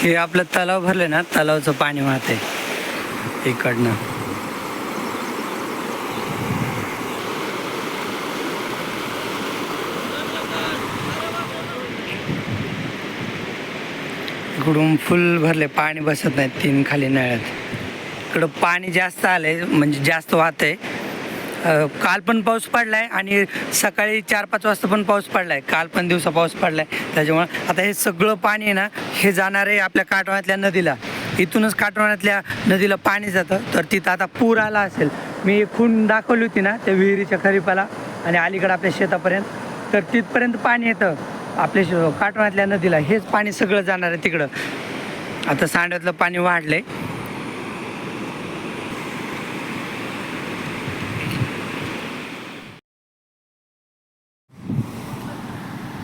हे आपलं तलाव भरले ना तलावचं पाणी वाहते इकडनं. इकडून फुल भरले पाणी बसत नाही तीन खाली नळ्यात. इकडं पाणी जास्त आलंय म्हणजे जास्त वाहतंय. काल पण पाऊस पडलाय आणि सकाळी चार पाच वाजता पण पाऊस पडलाय. काल पण दिवसा पाऊस पडलाय. त्याच्यामुळं आता हे सगळं पाणी आहे ना हे जाणार आहे आपल्या काटवाण्यातल्या नदीला. इथूनच काटवाण्यातल्या नदीला पाणी जातं. तर तिथं आता पूर आला असेल. मी खून दाखवली होती ना त्या विहिरीच्या खरीपाला आणि अलीकडं आपल्या शेतापर्यंत. तर तिथपर्यंत पाणी येतं. आपल्या श- काटवाण्यातल्या नदीला हेच पाणी सगळं जाणार आहे तिकडं. आता सांड्यातलं पाणी वाढलंय.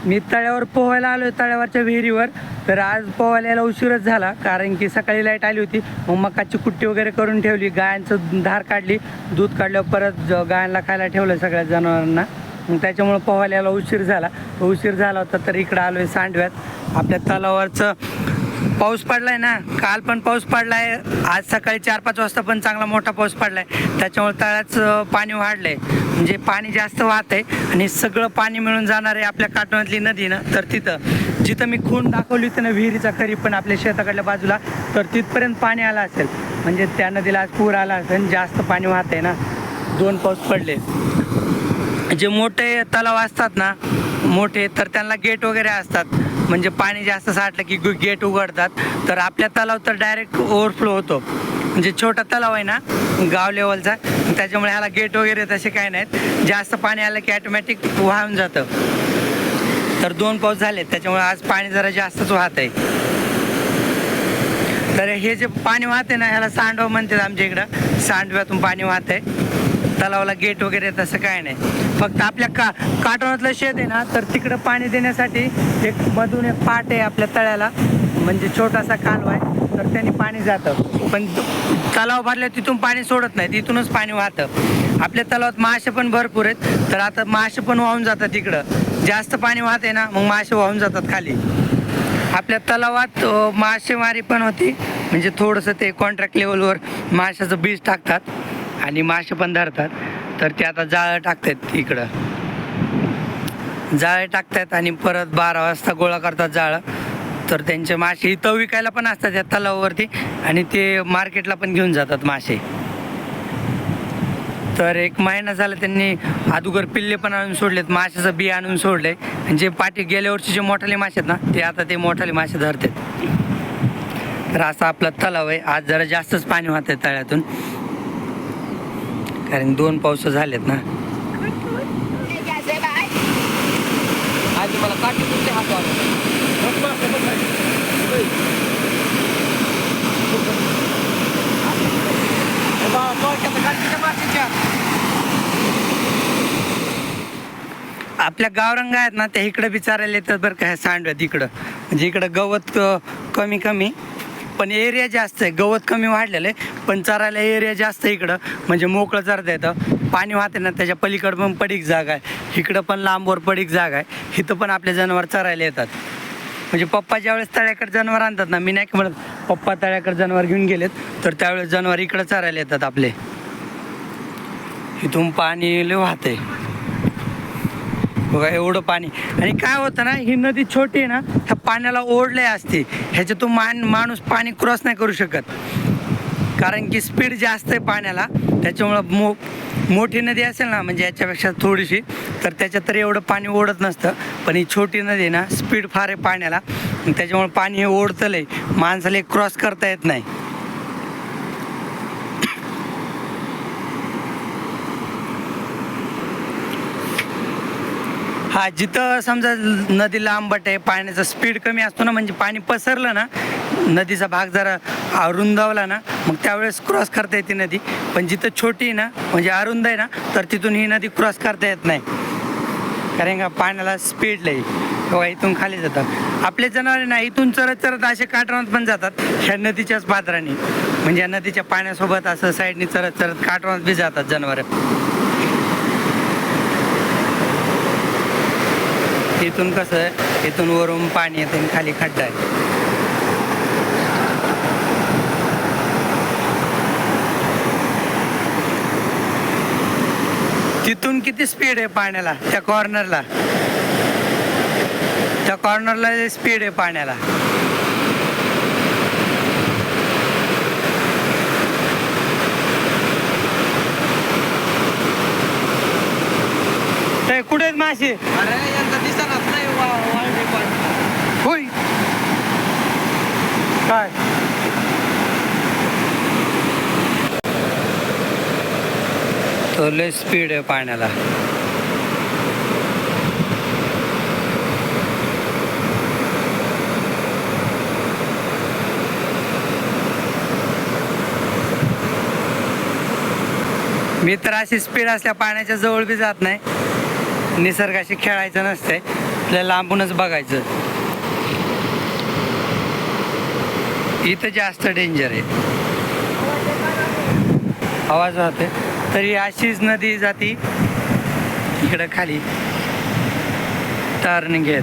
मी तळ्यावर पोहायला आलो तळ्यावरच्या विहिरीवर. तर आज पोहायला यायला उशीरच झाला कारण की सकाळी लाइट आली होती. मग मकाची कुट्टी वगैरे करून ठेवली गायांचं धार काढली दूध काढल्यावर परत गायांना खायला ठेवलं सगळ्या जनावरांना. मग त्याच्यामुळं पोहायला यायला उशीर झाला. उशीर झाला होता तर इकडं आलो आहे सांडव्यात. आपल्या तलावावरचं पाऊस पडलाय ना काल पण पाऊस पडलाय आज सकाळी चार पाच वाजता पण चांगला मोठा पाऊस पडलाय. त्याच्यामुळे तळ्याचं पाणी वाढलंय. म्हणजे पाणी जास्त वाहत आहे आणि सगळं पाणी मिळून जाणार आहे आपल्या काटवणातली नदी ना तर तिथं जिथं मी खून दाखवली होती ना विहिरीचा खरी पण आपल्या शेताकडल्या बाजूला तर तिथपर्यंत पाणी आलं असेल. म्हणजे त्या नदीला आज पूर आला असेल जास्त पाणी वाहत आहे ना दोन पाऊस पडले. जे मोठे तलाव असतात ना मोठे तर त्यांना गेट वगैरे असतात. म्हणजे पाणी जास्त साठलं की गेट उघडतात. तर आपल्या तलाव तर डायरेक्ट ओव्हरफ्लो होतो. म्हणजे छोटा तलाव आहे ना गाव लेवलचा त्याच्यामुळे ह्याला गेट वगैरे तसे काय नाहीत. जास्त पाणी आलं की ॲटोमॅटिक वाहून जातं. तर दोन पाऊस झाले त्याच्यामुळे आज पाणी जरा जास्तच वाहत आहे. तर हे जे पाणी वाहते ना ह्याला सांडव म्हणतात आमच्या इकडं. सांडव्यातून पाणी वाहत आहे. तलावाला गेट वगैरे तसं काय नाही. फक्त आपल्या का काटोनातलं शेत आहे ना तर तिकडं पाणी देण्यासाठी एक मधून एक पाट आहे आपल्या तळ्याला म्हणजे छोटासा कालवा आहे तर त्यांनी पाणी जातं. पण तलाव भरल्या तिथून पाणी सोडत नाही तिथूनच पाणी वाहतं. आपल्या तलावात मासे पण भरपूर आहेत तर आता मासे पण वाहून जातात तिकडं. जास्त पाणी वाहते ना मग मासे वाहून जातात खाली. आपल्या तलावात मासेमारी पण होती म्हणजे थोडंसं ते कॉन्ट्रॅक्ट लेवलवर माशाचं बीज टाकतात आणि मासे पण धरतात. तर ते आता जाळं टाकतात इकडं. जाळं टाकतात आणि परत बारा वाजता गोळा करतात जाळं. तर त्यांचे मासे इथं विकायला पण असतात त्या तलावावरती आणि ते मार्केटला पण घेऊन जातात मासे. तर एक महिना झाला त्यांनी अदुगर पिल्ले पण आणून सोडलेत माशाचं बी आणून सोडले. जे पाठी गेल्या वर्षी जे मोठाले मासे आहेत ना ते आता ते मोठाले मासे धरतात. तर असा आपला तलाव आहे. आज जरा जास्तच पाणी वाहत आहे तळ्यातून. कारण दोन पाऊस झालेत ना. आज मला काठी आपल्या गावरंग आहेत ना त्या इकडं बी चारायला येतात बरं का ह्या सांडव्यात इकडं म्हणजे इकडं गवत कमी कमी पण एरिया जास्त आहे. गवत कमी वाढलेलं आहे. पण चरायला एरिया जास्त आहे इकडं. म्हणजे मोकळं चरता येतं. पाणी वाहते ना त्याच्या पलीकडं पण पडीक जागा आहे. इकडं पण लांबवर पडीक जागा आहे. इथं पण आपले जनावर चरायला येतात. म्हणजे पप्पा ज्यावेळेस तळ्याकडे जनावर आणतात ना मी नाही म्हणत पप्पा तळ्याकडे जनावर घेऊन गेलेत तर त्यावेळेस जनावर इकडं चरायला येतात आपले. इथून पाणी लय वाहते बघा एवढं पाणी. आणि काय होतं ना ही नदी छोटी आहे ना त्या पाण्याला ओढले असते. ह्याच्यातून मान माणूस पाणी क्रॉस नाही करू शकत. कारण की स्पीड जास्त आहे पाण्याला. त्याच्यामुळं मो मोठी नदी असेल ना म्हणजे याच्यापेक्षा थोडीशी तर त्याच्यात तर एवढं पाणी ओढत नसतं. पण ही छोटी नदी आहे ना स्पीड फार आहे पाण्याला. त्याच्यामुळे पाणी हे ओढतलं आहे माणसाला क्रॉस करता येत नाही. हा जिथं समजा नदी लांबट आहे पाण्याचा स्पीड कमी असतो ना म्हणजे पाणी पसरलं ना नदीचा भाग जरा अरुंदावला ना मग त्यावेळेस क्रॉस करता येते नदी. पण जिथं छोटी आहे ना म्हणजे अरुंद आहे ना तर तिथून ही नदी क्रॉस करता येत नाही. कारण का पाण्याला स्पीड लई किंवा इथून खाली जातात. आपले जनावर ना इथून चरत चरत असे काटवणात पण जातात ह्या नदीच्याच पात्राने. म्हणजे या नदीच्या पाण्यासोबत असं साईडनी चरत चरत काटरांत बी जातात जनावरं. इथून कसं आहे इथून वरून पाणी येते खाली खड्डा आहे. तिथून किती स्पीड आहे पाण्याला त्या कॉर्नरला त्या कॉर्नरला स्पीड आहे पाण्याला. कुठे आहेत मासे काय? तो लय स्पीड आहे पाण्याला. मी तर अशी स्पीड असल्या पाण्याच्या जवळ बी जात नाही. निसर्गाशी खेळायचं नसतंय. आपल्याला लांबूनच बघायचं. इथं जास्त डेंजर आहे. आवाज राहते तरी अशीच नदी जाती. इकडं खाली. तारण घेत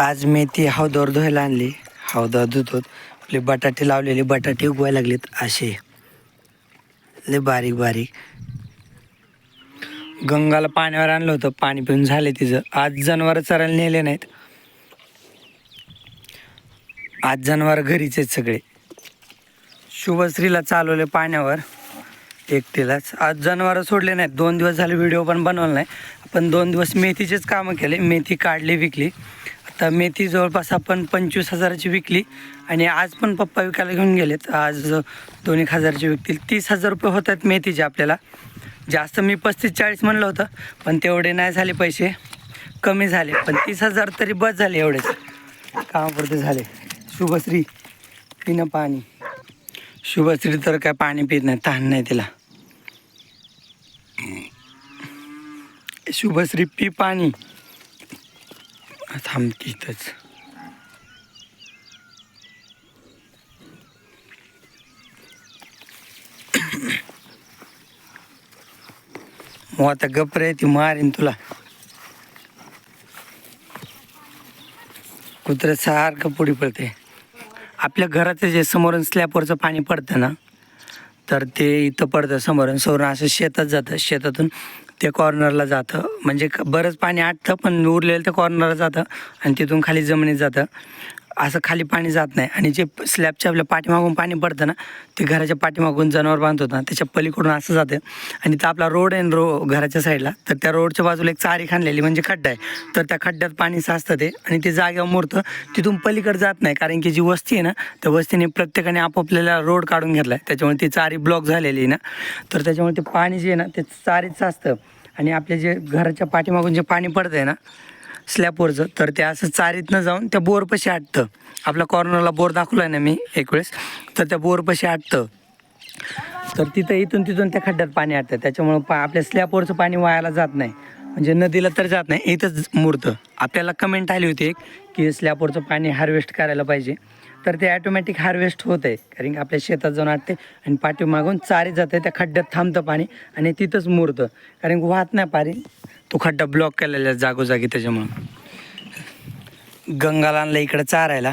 आज मेथी हौदावर धुवायला आणली. हौदावर धुतो आपले बटाटे लावलेले बटाटे उगवायला लागलेत असे. लय बारीक बारीक. गंगाला पाण्यावर आणलं होतं. पाणी पिऊन झाले तिचं. आज जनावर चरायला नेले नाहीत. आज जनावर घरीच आहेत सगळे. शुभश्रीला चालवले पाण्यावर. एकटीलाच. आज जनावरं सोडले नाहीत. दोन दिवस झाले व्हिडिओ पण बनवला नाही. आपण दोन दिवस मेथीचेच कामं केले. मेथी काढली विकली. तर मेथी जवळपास आपण पंचवीस हजाराची विकली आणि आज पण पप्पा विकायला घेऊन गेलेत. आज दोन एक हजारची विकतील. तीस हजार रुपये होत आहेत मेथीचे आपल्याला. जास्त मी पस्तीस चाळीस म्हणलं होतं पण तेवढे नाही झाले पैसे. कमी झाले पण तीस हजार तरी बस झाले एवढेच. कामापुरते झाले. शुभश्री पिणं पाणी. शुभश्री तर काय पाणी पित नाही तहान नाही तिला. शुभश्री पी पाणी. थांबते इथंच. मग आता गप्र आहे ती मारीन तुला. कुत्र सारखं पुढे पडते आपल्या घराचं जे समोरून स्लॅपवरचं पाणी पडतं ना तर ते इथं पडतं समोरून. समोरून असं शेतात जातं. शेतातून ते कॉर्नरला जातं. म्हणजे क- बरंच पाणी आटतं पण उरलेलं ते कॉर्नरला जातं आणि तिथून खाली जमिनीत जातं. असं खाली पाणी जात नाही. आणि जे स्लॅबच्या आपल्या पाठीमागून पाणी पडतं ना ते घराच्या पाठीमागून जनावर बांधतो ना त्याच्या पलीकडून असं जातं. आणि तर आपला रोड आहे ना रो घराच्या साईडला तर त्या रोडच्या बाजूला एक चारी खाणलेली म्हणजे खड्डा आहे. तर त्या खड्ड्यात पाणी साचतं ते आणि ते जागेवर मुरतं. तिथून पलीकडे जात नाही कारण की जी वस्ती आहे ना त्या वस्तीने प्रत्येकाने आपापल्याला रोड काढून घेतला आहे त्याच्यामुळे ती चारी ब्लॉक झालेली आहे ना. तर त्याच्यामुळे ते पाणी जे आहे ना ते चारीत साचतं. आणि आपल्या जे घराच्या पाठीमागून जे पाणी पडतं आहे ना स्लॅबवरचं तर ते असं चारीतनं जाऊन त्या बोरपाशी आटतं. आपल्या कॉर्नरला बोर दाखवला आहे ना मी एक वेळेस तर त्या बोरपाशी आटतं. तर तिथं इथून तिथून त्या खड्ड्यात पाणी आटतं. त्याच्यामुळं पा आपल्या स्लॅबवरचं पाणी वायाला जात नाही. म्हणजे नदीला तर जात नाही इथंच मुरतं. आपल्याला कमेंट आली होती एक की स्लॅबवरचं पाणी हार्वेस्ट करायला पाहिजे. तर ते ॲटोमॅटिक हार्वेस्ट होत आहे कारण की आपल्या शेतात जाऊन आटते आणि पाठीमागून चारी जाते त्या खड्ड्यात थांबतं पाणी आणि तिथंच मुरतं. कारण की वाहत नाही पाणी. तो खड्डा ब्लॉक केलेला आहे जागोजागी त्याच्यामुळं. गंगाला इकडं चारायला.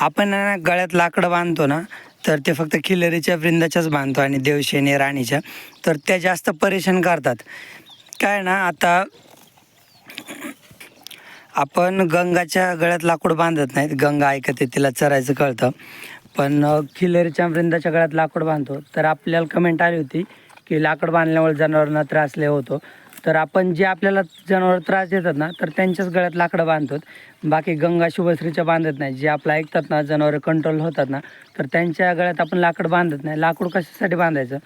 आपण ना गळ्यात लाकडं बांधतो ना तर ते फक्त खिलरीच्या वृंदाच्याच बांधतो आणि देवशेने राणीच्या. तर त्या जास्त परेशान करतात. काय ना आता आपण गंगाच्या गळ्यात लाकूड बांधत नाहीत. गंगा ऐकते तिला चरायचं कळतं. पण खिलरीच्या वृंदाच्या गळ्यात लाकूड बांधतो. तर आपल्याला कमेंट आली होती की लाकूड बांधल्यामुळे जनावरांना त्रास लय होतो. तर आपण जे आपल्याला जनावर त्रास देतात ना तर त्यांच्याच गळ्यात लाकडं बांधतो बाकी गंगा शुभश्रीच्या बांधत नाही. जे आपलं ऐकतात ना जनावरं कंट्रोल होतात ना तर त्यांच्या गळ्यात आपण लाकड बांधत नाही. लाकूड कशासाठी बांधायचं?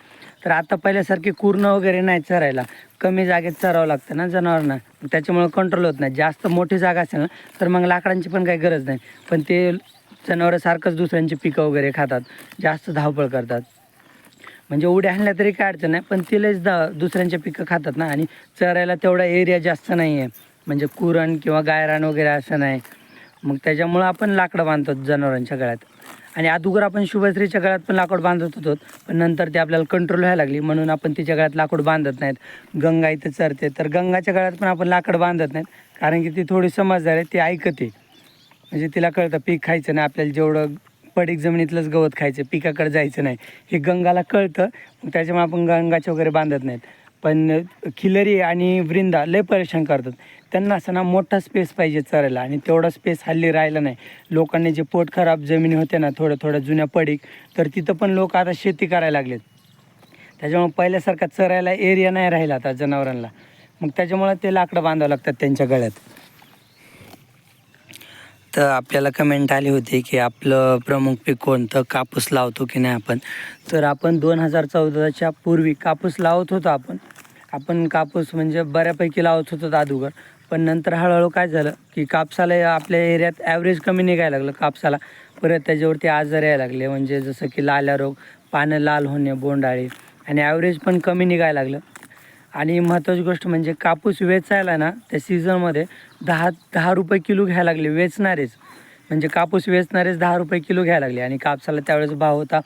तर आता पहिल्यासारखी कुरणं वगैरे नाही चरायला. कमी जागेत चरावं लागतं ना जनावरांना. त्याच्यामुळं कंट्रोल होत नाही. जास्त मोठी जागा असेल ना तर मग लाकडांची पण काही गरज नाही. पण ते जनावरं सारखंच दुसऱ्यांची पिकं वगैरे खातात. जास्त धावपळ करतात. म्हणजे उड्या आणल्या तरी काय अडचण नाही पण तिलाच द दुसऱ्यांच्या पिकं खातात ना. आणि चरायला तेवढा एरिया जास्त नाही आहे म्हणजे कुरण किंवा गायरान वगैरे असं नाही. मग त्याच्यामुळं आपण लाकडं बांधतो जनावरांच्या गळ्यात. आणि अगोदर आपण शुभश्रीच्या गळ्यात पण लाकूड बांधत होतो. पण नंतर ते आपल्याला कंट्रोल व्हायला लागली. म्हणून आपण तिच्या गळ्यात लाकूड बांधत नाहीत. गंगा इथं चरते. तर गंगाच्या गळ्यात पण आपण लाकड बांधत नाहीत. कारण की ती थोडी समजदार आहे ती ऐकते. म्हणजे तिला कळतं पीक खायचं नाही आपल्याला जेवढं पडीक जमिनीतलंच गवत खायचं पिकाकडे जायचं नाही. हे गंगाला कळतं मग त्याच्यामुळे आपण गंगाचे वगैरे बांधत नाहीत. पण खिलरी आणि वृंदा लय परेशान करतात. त्यांना असं ना मोठा स्पेस पाहिजे चरायला आणि तेवढा स्पेस हल्ली राहिला नाही. लोकांनी जे पोट खराब जमिनी होते ना थोड्या थोड्या जुन्या पडीक तर तिथं पण लोक आता शेती करायला लागलेत. त्याच्यामुळे पहिल्यासारखा चरायला एरिया नाही राहिला आता जनावरांना. मग त्याच्यामुळे ते लाकडं बांधावं लागतात त्यांच्या गळ्यात. तर आपल्याला कमेंट आली होती की आपलं प्रमुख पीक कोणतं? कापूस लावतो की नाही आपण? तर आपण दोन हजार चौदाच्या पूर्वी कापूस लावत होतो आपण. आपण कापूस म्हणजे बऱ्यापैकी लावत होतो दादूगर पण नंतर हळूहळू काय झालं की कापसाला आपल्या एरियात ॲव्हरेज कमी निघायला लागलं कापसाला. परत त्याच्यावरती आजार यायला लागले. म्हणजे जसं की लाल्या रोग पानं लाल होणे बोंडाळी आणि ॲव्हरेज पण कमी निघायला लागलं. आणि महत्त्वाची गोष्ट म्हणजे कापूस वेचायला ना त्या सीझनमध्ये दहा दहा रुपये किलो घ्यायला लागले वेचणारेच. म्हणजे कापूस वेचणारेच दहा रुपये किलो घ्यायला लागले. आणि कापसाला त्यावेळेस भाव होता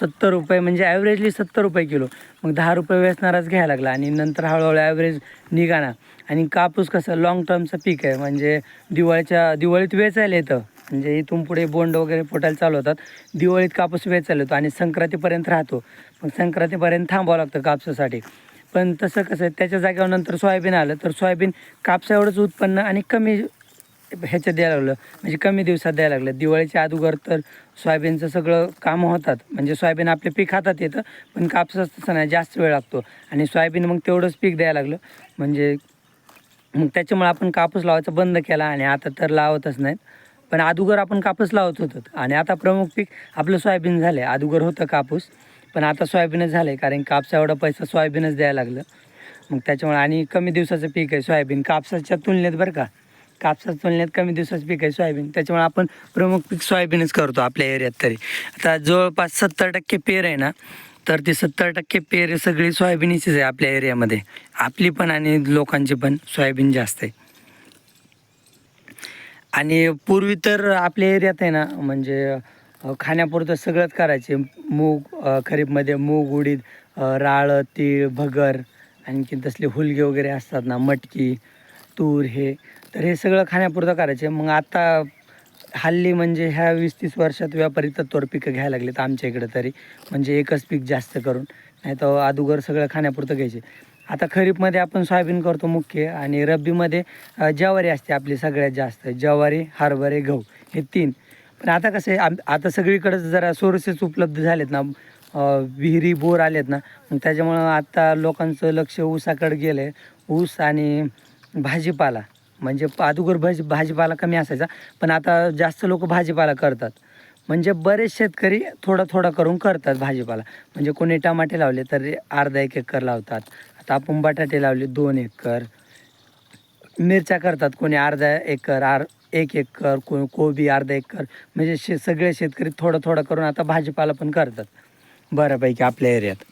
सत्तर रुपये म्हणजे ॲव्हरेजली सत्तर रुपये किलो. मग दहा रुपये वेचणाराच घ्यायला लागला आणि नंतर हळूहळू ॲव्हरेज निघाना आणि कापूस कसं लाँग टर्मचं पीक आहे. म्हणजे दिवाळीच्या दिवाळीत वेचायला येतं. म्हणजे इथून पुढे बोंड वगैरे फुटायला चालू होतात. दिवाळीत कापूस वेळ चालू होतो आणि संक्रांतीपर्यंत राहतो. मग संक्रांतीपर्यंत थांबावं लागतं कापसासाठी. पण तसं कसं आहे, त्याच्या जागेवर नंतर सोयाबीन आलं तर सोयाबीन कापसा एवढंच उत्पन्न आणि कमी ह्याच्यात द्यायला लागलं. म्हणजे कमी दिवसात द्यायला लागलं. दिवाळीच्या अगोदर तर सोयाबीनचं सगळं कामं होतात. म्हणजे सोयाबीन आपले पीक हातात येतं पण कापसाच तसं नाही. जास्त वेळ लागतो. आणि सोयाबीन मग तेवढंच पीक द्यायला लागलं. म्हणजे मग त्याच्यामुळे आपण कापूस लावायचं बंद केला आणि आता तर लावतच नाहीत. पण अगोदर आपण कापूस लावत होतो. आणि आता प्रमुख पीक आपलं सोयाबीन झालं आहे अगोदर होतं कापूस पण आता सोयाबीनच झालं आहे कारण कापसा एवढा पैसा सोयाबीनच द्यायला लागलं. मग त्याच्यामुळे आणि कमी दिवसाचं पीक आहे सोयाबीन. कापसाच्या तुलनेत बरं का? कापसाच्या तुलनेत कमी दिवसाचं पीक आहे सोयाबीन. त्याच्यामुळे आपण प्रमुख पीक सोयाबीनच करतो आपल्या एरियात तरी. आता जवळपास सत्तर टक्के पेर आहे ना तर ती सत्तर टक्के पेर सगळी सोयाबीनचीच आहे आपल्या एरियामध्ये. आपली पण आणि लोकांची पण सोयाबीन जास्त आहे. आणि पूर्वी तर आपल्या एरियात आहे ना म्हणजे खाण्यापुरतं सगळंच करायचे. मूग खरीपमध्ये मूग उडीद राळ तीळ भगर आणखी तसले हुलगे वगैरे असतात ना मटकी तूर हे. तर हे सगळं खाण्यापुरतं करायचे. मग आता हल्ली म्हणजे ह्या वीस तीस वर्षात व्यापारी तत्वर पिकं घ्यायला लागलेत आमच्या इकडं तरी. म्हणजे एकच पीक जास्त करून. नाही तर अगोदर सगळं खाण्यापुरतं घ्यायचे. आता खरीपमध्ये आपण सोयाबीन करतो मुख्य आणि रब्बीमध्ये ज्वारी असते आपली सगळ्यात जास्त. ज्वारी हरभरे गहू हे तीन. पण आता कसं आहे आम आता सगळीकडंच जरा सोर्सेस उपलब्ध झालेत ना विहिरी बोर आलेत ना मग त्याच्यामुळं आता लोकांचं लक्ष ऊसाकडे गेलं आहे ऊस आणि भाजीपाला म्हणजे अगोदर भाजी भाजीपाला कमी असायचा पण आता जास्त लोक भाजीपाला करतात. म्हणजे बरेच शेतकरी थोडा थोडा करून करतात भाजीपाला. म्हणजे कोणी टमाटे लावले तर अर्धा एक एकर लावतात आता आपण बटाटे लावले दोन एकर. मिरच्या करतात कोणी अर्धा एकर आर एक एकर को कोबी अर्धा एकर. म्हणजे शे सगळे शेतकरी थोडं थोडं करून आता भाजीपाला पण करतात बऱ्यापैकी आपल्या एरियात.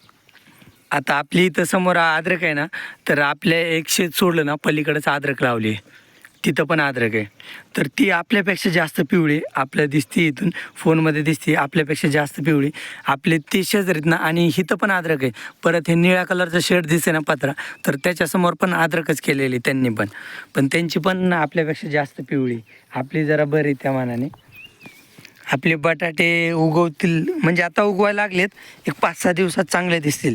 आता आपली इथं समोर अद्रक आहे ना तर आपल्या एक शेत सोडलं ना पलीकडंच अद्रक लावली. आहे तिथं पण अद्रक आहे. तर ती आपल्यापेक्षा जास्त पिवळी आपल्या दिसती इथून फोनमध्ये दिसते आपल्यापेक्षा जास्त पिवळी. आपले ते शेजारीत ना आणि इथं पण अद्रक आहे. परत हे निळ्या कलरचं शेड दिसते ना पत्रा. तर त्याच्यासमोर पण अद्रकच केलेली त्यांनी पण. पण त्यांची पण आपल्यापेक्षा जास्त पिवळी. आपली जरा बरी त्या मानाने. आपले बटाटे उगवतील म्हणजे आता उगवायला लागलेत. एक पाच सहा दिवसात चांगले दिसतील.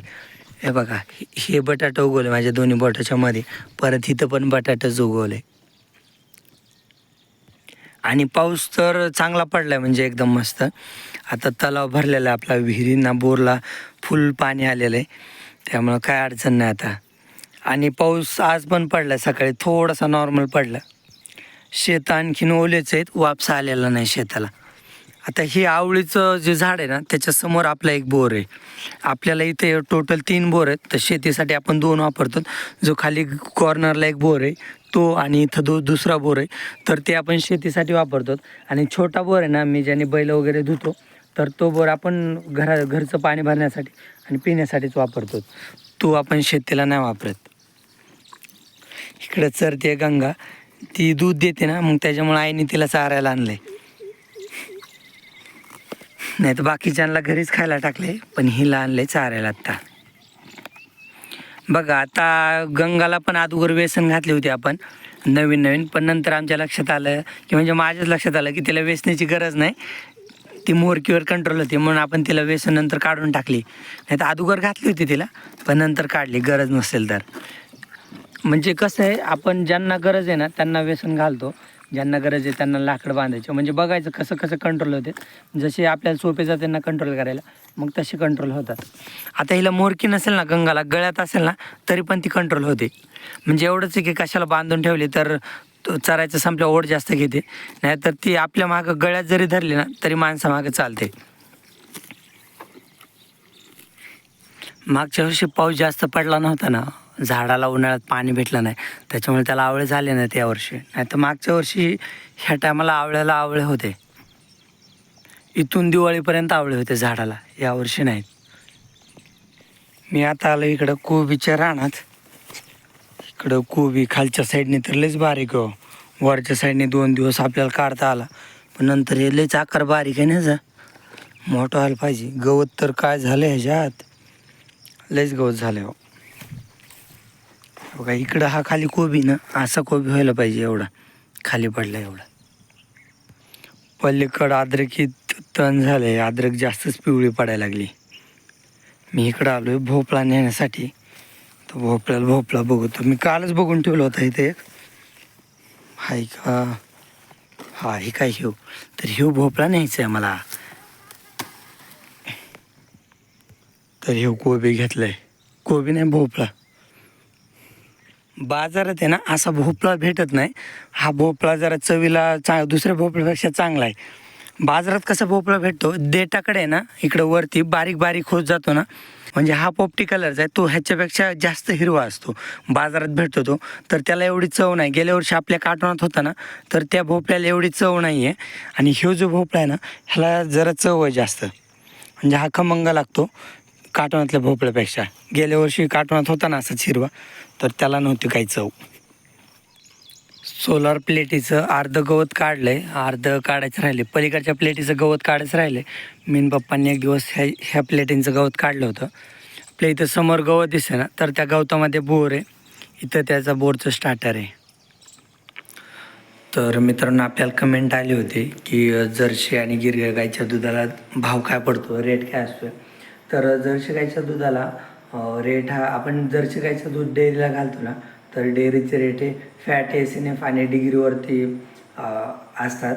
हे बघा हे- हे बटाटे उगवले माझ्या दोन्ही बोटाच्यामध्ये परत इथं पण बटाटाच उगवले आणि पाऊस तर चांगला पडलाय म्हणजे एकदम मस्त. आता तलाव भरलेला आहे आपला विहिरींना बोरला फुल पाणी आलेलं आहे त्यामुळं काय अडचण नाही आता. आणि पाऊस आज पण पडला सकाळी थोडासा नॉर्मल पडला. शेत आणखीन ओलेच आहेत वापसा आलेला नाही शेताला. आता हे आवळीचं जे झाड आहे ना त्याच्यासमोर आपला एक बोर आहे. आपल्याला इथे टोटल तीन बोर आहेत. तर शेतीसाठी आपण दोन वापरतो. जो खाली कॉर्नरला एक बोर आहे तो आणि इथं दो दुसरा बोर आहे. तर ते आपण शेतीसाठी वापरतो. आणि छोटा बोर आहे ना मी ज्याने बैल वगैरे धुतो तर तो बोर आपण घरा घरचं पाणी भरण्यासाठी आणि पिण्यासाठीच वापरतो. तो आपण शेतीला नाही वापरत. इकडं चरते गंगा. ती दूध देते ना मग त्याच्यामुळे आईने तिला चारायला आहे नाही तर बाकीच्यांना घरीच खायला टाकले पण हिला लहानले चारायला आत्ता. बघा आता गंगाला पण अगोदर व्यसन घातले होते आपण नवीन नवीन पण नंतर आमच्या लक्षात आलं की म्हणजे माझ्याच लक्षात आलं की तिला व्यसनाची गरज नाही. ती मोरकीवर कंट्रोल होती म्हणून आपण तिला व्यसन नंतर काढून टाकली. नाही तर अगोदर घातली होती तिला पण नंतर काढली गरज नसेल तर. म्हणजे कसं आहे आपण ज्यांना गरज आहे ना त्यांना व्यसन घालतो. ज्यांना गरज आहे त्यांना लाकड बांधायचं. म्हणजे बघायचं कसं कसं कंट्रोल होते. जसे आपल्याला सोपे जाते त्यांना कंट्रोल करायला मग तसे कंट्रोल होतात. आता हिला मोरकी नसेल ना गंगाला गळ्यात असेल ना तरी पण ती कंट्रोल होते. म्हणजे एवढंच आहे की कशाला बांधून ठेवली तर तो चरायचं संपल्या ओढ जास्त घेते. नाहीतर ती आपल्या मागं गळ्यात जरी धरली ना तरी माणसामागं चालते. मागच्या वर्षी पाऊस जास्त पडला नव्हता ना. झाडाला उन्हाळ्यात पाणी भेटलं नाही. त्याच्यामुळे त्याला आवळे झाले नाहीत यावर्षी नाही तर मागच्या वर्षी ह्या टायमाला आवळ्याला आवळे होते. इथून दिवाळीपर्यंत आवळे होते झाडाला. यावर्षी नाहीत. मी आता आलो इकडं कोबीच्या रानात. इकडं कोबी खालच्या साईडने तर लयच बारीक हो. वरच्या साईडने दोन दिवस आपल्याला काढता आला. पण नंतर हे लयच आकार बारीक आहे ना जा मोठं व्हायला पाहिजे. गवत तर काय झालं ह्याच्यात? लयच गवत झालं हो. बघा इकडं हा खाली कोबी ना असा कोबी व्हायला पाहिजे एवढा. खाली पडला एवढा. पलीकडं अद्रकीत तण झालंय अद्रक जास्तच पिवळी पडायला लागली. मी इकडं आलो आहे भोपळा नेण्यासाठी. तर भोपळ्याला भोपळा बघतो. मी कालच बघून ठेवला होता इथे एक. हाय का? हा हे काय हिव? तर हिव भोपळा न्यायचा आहे मला तर हिव कोबी घेतलाय. कोबी नाही भोपळा. बाजारात आहे ना असा भोपळा भेटत नाही. हा भोपळा जरा चवीला चा दुसऱ्या भोपळ्यापेक्षा चांगला आहे. बाजारात कसा भोपळा भेटतो देटाकडे आहे ना इकडं वरती बारीक बारीक होत जातो ना. म्हणजे हा पोपटी कलरचा आहे तो ह्याच्यापेक्षा जास्त हिरवा असतो. बाजारात भेटतो तो. तर त्याला एवढी चव नाही. गेल्या वर्षी आपल्या काटवणात होता ना तर त्या भोपळ्याला एवढी चव नाही आहे आणि ह्यो जो भोपळा आहे ना ह्याला जरा चव आहे जास्त. म्हणजे हा खमंग लागतो काटवणातल्या भोपळ्यापेक्षा. गेल्या वर्षी काटवणात होता ना असाच हिरवा. तर त्याला नव्हती काही चव. सोलार प्लेटीचं अर्धं गवत काढलं आहे अर्धं काढायचं राहिले पलीकडच्या प्लेटीचं गवत काढायचं राहिले मीन पप्पांनी एक दिवस ह्या ह्या प्लेटींचं गवत काढलं होतं. आपल्या इथं समोर गवत दिसे ना तर त्या गवतामध्ये बोर आहे. इथं त्याचा बोरचं स्टार्टर आहे. तर मित्रांनो आपल्याला कमेंट आली होती की जर्शी आणि गिरग्या गाईच्या दुधाला भाव काय पडतो रेट काय असतो तर जर्शी गाईच्या दुधाला रेट हा आपण जर्सी गाईचं दूध डेअरीला घालतो ना तर डेअरीचे रेट हे फॅट एस एन एफ आणि डिग्रीवरती असतात.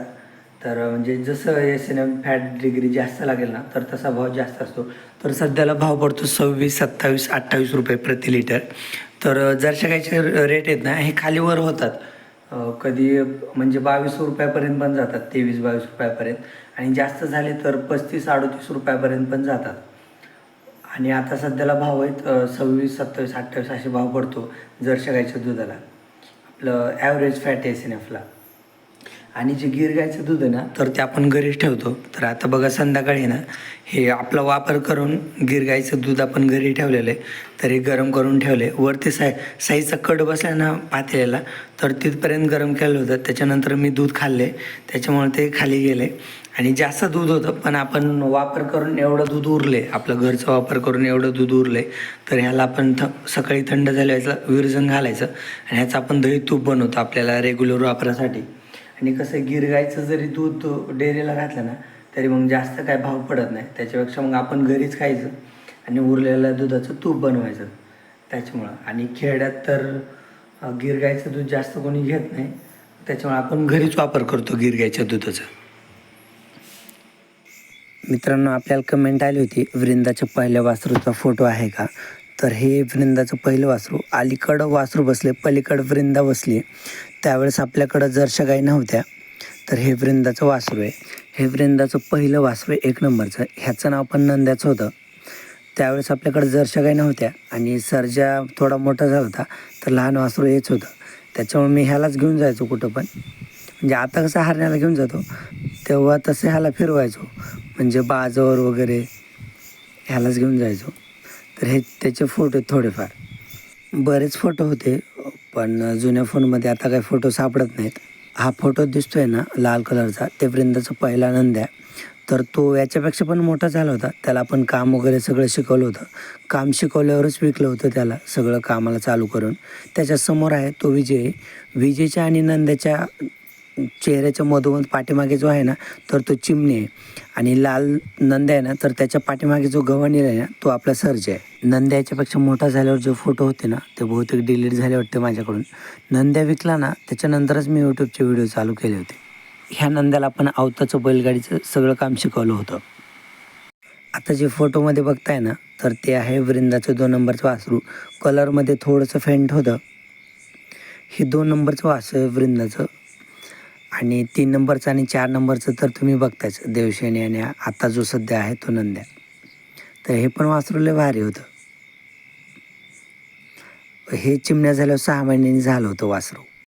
तर म्हणजे जसं S N F fat degree जास्त लागेल ना तर तसा भाव जास्त असतो. तर सध्याला भाव पडतो सव्वीस सत्तावीस अठ्ठावीस रुपये प्रति लिटर. तर जर्शी गाईचे रेट आहेत ना हे खालीवर होतात. कधी म्हणजे बावीस रुपयापर्यंत पण जातात तेवीस बावीस रुपयापर्यंत. आणि जास्त झाले तर पस्तीस अडतीस रुपयापर्यंत पण जातात. आणि आता सध्याला भाव आहेत सव्वीस सत्तावीस अठ्ठावीस असे भाव पडतो जर गाईच्या दुधाला. आपलं ॲव्हरेज फॅट एस एन एफला आणि जे गीर गायचं दूध आहे ना तर ते आपण घरीच ठेवतो. तर आता बघा संध्याकाळी ना हे आपला वापर करून गीर गाईचं दूध आपण घरी ठेवलेलं आहे. तर हे गरम करून ठेवले वरती साई साईचा कड बसला ना पातेल्याला तर तिथपर्यंत गरम केलं होतं. त्याच्यानंतर मी दूध खाल्ले त्याच्यामुळे ते खाली गेले आणि जास्त दूध होतं पण आपण वापर करून एवढं दूध उरले आपलं घरचा वापर करून एवढं दूध उरले तर ह्याला आपण थ सकाळी थंड झाल्याचं विरजन घालायचं आणि ह्याचं आपण दही तूप बनवतो आपल्याला रेग्युलर वापरासाठी. आणि कसं गिर गायचं जरी दूध डेअरीला घातलं ना तरी मग जास्त काय भाव पडत नाही. त्याच्यापेक्षा मग आपण घरीच खायचं आणि उरलेल्या दुधाचं तूप बनवायचं त्याच्यामुळं. आणि खेड्यात तर अं, गिर दूध जास्त कोणी घेत नाही. त्याच्यामुळे आपण घरीच वापर करतो गिरगायच्या दुधाचा. मित्रांनो आपल्याला कमेंट आली होती वृंदाच्या पहिल्या वासरूचा फोटो आहे का? तर हे वृंदाचं पहिलं वासरू अलीकडं वासरू बसले पलीकडं वृंदा बसली. त्यावेळेस आपल्याकडं जरशा गाई नव्हत्या. तर हे वृंदाचं वासरू आहे. हे वृंदाचं पहिलं वासरू एक नंबरचं. ह्याचं नाव पण नंद्याचं होतं. त्यावेळेस आपल्याकडे जरशा गाई नव्हत्या आणि सर्जा थोडा मोठा झाला होता तर लहान वासरू हेच होतं. त्याच्यामुळे मी ह्यालाच घेऊन जायचो कुठं पण. म्हणजे आता कसं हरण्याला घेऊन जातो तेव्हा तसं ह्याला फिरवायचो. म्हणजे बाजावर वगैरे ह्यालाच घेऊन जायचो. तर हे त्याचे फोटो आहेत थोडेफार. बरेच फोटो होते पण जुन्या फोनमध्ये आता काही फोटो सापडत नाहीत. हा फोटो दिसतो आहे ना लाल कलरचा ते वृंदाचा पहिला नंद आहे. तर तो याच्यापेक्षा पण मोठा झाला होता. त्याला आपण काम वगैरे सगळं शिकवलं होतं. काम शिकवल्यावरच विकलं होतं त्याला सगळं कामाला चालू करून. त्याच्यासमोर आहे तो विजय. विजयच्या आणि नंद्याच्या चेहऱ्याच्या मधोमध पाठीमागे जो आहे ना तर तो चिमणी आहे. आणि लाल नंद्या आहे ना तर त्याच्या पाठीमागे जो गव्हाणील आहे ना तो आपला सर्ज आहे. नंद्याच्यापेक्षा मोठा झाल्यावर जे फोटो होते ना ते बहुतेक डिलीट झाले वाटते माझ्याकडून. नंद्या विकला ना त्याच्यानंतरच मी यूट्यूबचे व्हिडिओ चालू केले होते. ह्या नंद्याला आपण अवताचं बैलगाडीचं सगळं काम शिकवलं होतं. आता जे फोटोमध्ये बघताय ना तर ते आहे वृंदाचं दोन नंबरचं वासरू. कलरमध्ये थोडंसं फेंट होतं. हे दोन नंबरचं वासरू आहे वृंदाचं. आणि तीन नंबरचं आणि चार नंबरचं तर तुम्ही बघताच देवशेनी आणि आता जो सध्या आहे तो नंद्या. तर हे पण वासरू लय भारी होतं. हे चिमण्या झाल्यावर सहा महिन्यांनी झालं होतं वासरू.